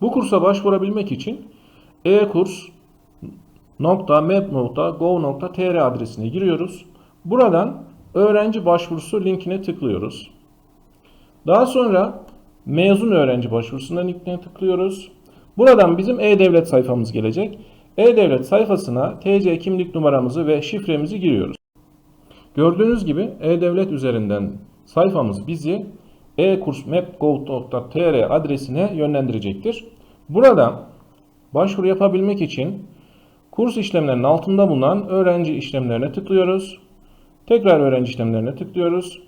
Bu kursa başvurabilmek için ekurs.map.gov.tr adresine giriyoruz. Buradan öğrenci başvurusu linkine tıklıyoruz. Daha sonra mezun öğrenci başvurusuna linkine tıklıyoruz. Buradan bizim e-devlet sayfamız gelecek. E-devlet sayfasına TC kimlik numaramızı ve şifremizi giriyoruz. Gördüğünüz gibi e-devlet üzerinden sayfamız bizi e-kursmap.gov.tr adresine yönlendirecektir. Buradan başvuru yapabilmek için kurs işlemlerinin altında bulunan öğrenci işlemlerine tıklıyoruz. Tekrar öğrenci işlemlerine tıklıyoruz.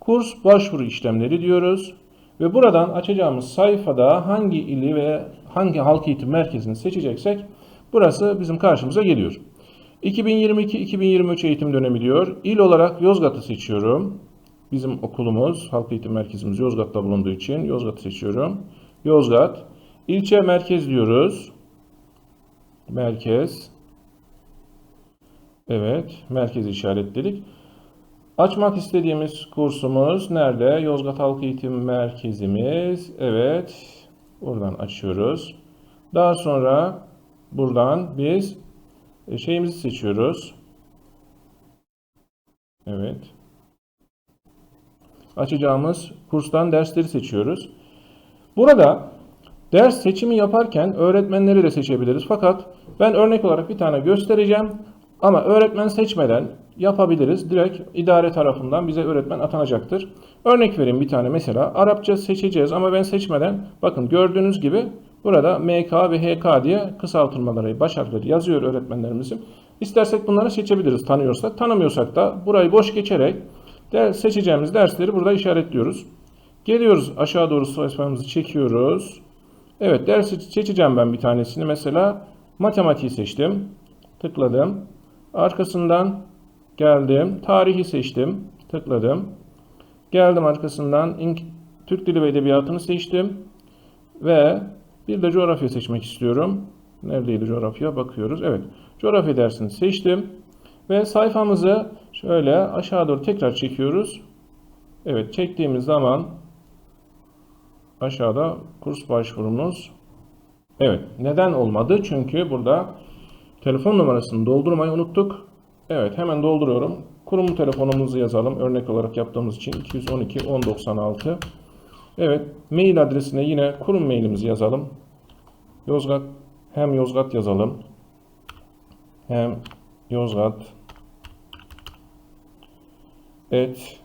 Kurs başvuru işlemleri diyoruz. Ve buradan açacağımız sayfada hangi ili ve hangi halk eğitim merkezini seçeceksek burası bizim karşımıza geliyor. 2022-2023 eğitim dönemi diyor. İl olarak Yozgat'ı seçiyorum. Bizim okulumuz, halk eğitim merkezimiz Yozgat'ta bulunduğu için Yozgat'ı seçiyorum. Yozgat. İlçe merkez diyoruz. Merkez. Evet, merkezi işaretledik. Açmak istediğimiz kursumuz nerede? Yozgat Halk Eğitim Merkezimiz. Evet, buradan açıyoruz. Daha sonra buradan biz e, şeyimizi seçiyoruz. Evet. Açacağımız kurstan dersleri seçiyoruz. Burada ders seçimi yaparken öğretmenleri de seçebiliriz. Fakat ben örnek olarak bir tane göstereceğim. Ama öğretmen seçmeden yapabiliriz. Direkt idare tarafından bize öğretmen atanacaktır. Örnek vereyim bir tane mesela. Arapça seçeceğiz ama ben seçmeden bakın gördüğünüz gibi burada MK ve HK diye kısaltılmaları, baş harfleri yazıyor öğretmenlerimizin. İstersek bunları seçebiliriz tanıyorsak. Tanımıyorsak da burayı boş geçerek de seçeceğimiz dersleri burada işaretliyoruz. Geliyoruz aşağı doğru sayfamızı çekiyoruz. Evet dersi seçeceğim ben bir tanesini. Mesela matematiği seçtim. Tıkladım. Arkasından geldim. Tarihi seçtim. Tıkladım. Geldim arkasından Türk Dili ve Edebiyatı'nı seçtim. Ve bir de coğrafya seçmek istiyorum. Neredeydi coğrafya? Bakıyoruz. Evet. Coğrafya dersini seçtim. Ve sayfamızı şöyle aşağı doğru tekrar çekiyoruz. Evet. Çektiğimiz zaman aşağıda kurs başvurumuz. Evet. Neden olmadı? Çünkü burada Telefon numarasını doldurmayı unuttuk. Evet hemen dolduruyorum. Kurum telefonumuzu yazalım. Örnek olarak yaptığımız için 212 1096. Evet mail adresine yine kurum mailimizi yazalım. Yozgat hem Yozgat yazalım. Hem Yozgat et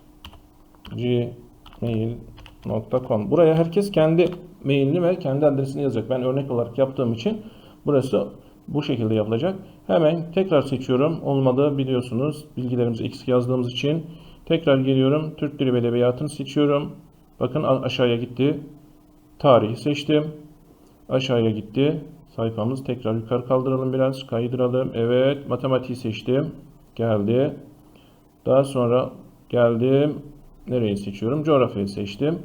gmail.com Buraya herkes kendi mailini ve kendi adresini yazacak. Ben örnek olarak yaptığım için burası bu şekilde yapılacak. Hemen tekrar seçiyorum. Olmadı biliyorsunuz. Bilgilerimizi eksik yazdığımız için. Tekrar geliyorum. Türk Dili ve Edebiyatı'nı seçiyorum. Bakın aşağıya gitti. Tarihi seçtim. Aşağıya gitti. Sayfamız tekrar yukarı kaldıralım biraz. Kaydıralım. Evet. Matematiği seçtim. Geldi. Daha sonra geldim. Nereyi seçiyorum? Coğrafyayı seçtim.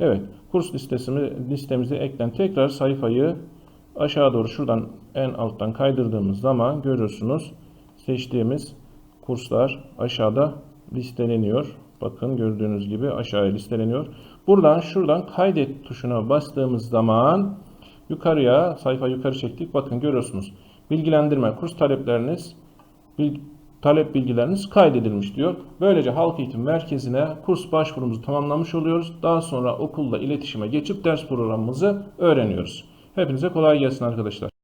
Evet. Kurs listesini, listemize eklen. Tekrar sayfayı aşağı doğru şuradan en alttan kaydırdığımız zaman görüyorsunuz seçtiğimiz kurslar aşağıda listeleniyor. Bakın gördüğünüz gibi aşağıya listeleniyor. Buradan şuradan kaydet tuşuna bastığımız zaman yukarıya sayfa yukarı çektik. Bakın görüyorsunuz. Bilgilendirme kurs talepleriniz talep bilgileriniz kaydedilmiş diyor. Böylece halk eğitim merkezine kurs başvurumuzu tamamlamış oluyoruz. Daha sonra okulla iletişime geçip ders programımızı öğreniyoruz. Hepinize kolay gelsin arkadaşlar.